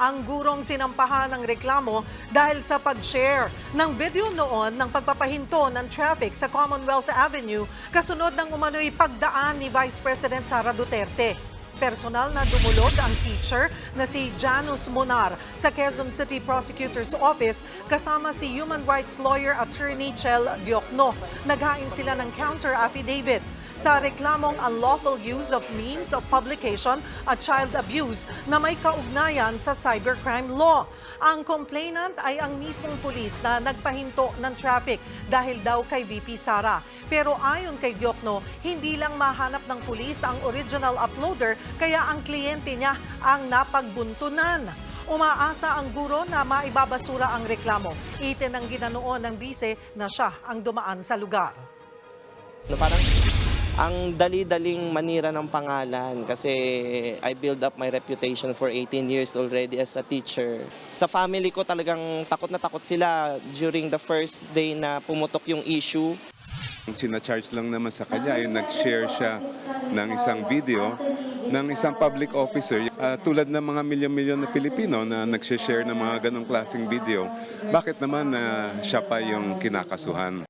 ang gurong sinampahan ng reklamo dahil sa pag-share ng video noon ng pagpapahinto ng traffic sa Commonwealth Avenue kasunod ng umano'y pagdaan ni Vice President Sara Duterte. Personal na dumulog ang teacher na si Janus Monar sa Quezon City Prosecutor's Office kasama si human rights lawyer attorney Chel Diokno. Naghain sila ng counter affidavit sa reklamong unlawful use of means of publication at child abuse na may kaugnayan sa cybercrime law. Ang complainant ay ang mismong pulis na nagpahinto ng traffic dahil daw kay VP Sara. Pero ayon kay Diokno, hindi lang mahanap ng pulis ang original uploader kaya ang kliyente niya ang napagbuntunan. Umaasa ang guro na maibabasura ang reklamo. Itinanggi na noon ng bise na siya ang dumaan sa lugar. No, parang ang dali-daling manira ng pangalan kasi I build up my reputation for 18 years already as a teacher. Sa family ko talagang takot na takot sila during the first day na pumutok yung issue. Ang charge lang naman sa kanya ay nag-share siya ng isang video ng isang public officer. Ah, tulad ng mga milyon-milyon na Pilipino na nag-share ng mga ganong klaseng video, bakit naman na siya pa yung kinakasuhan?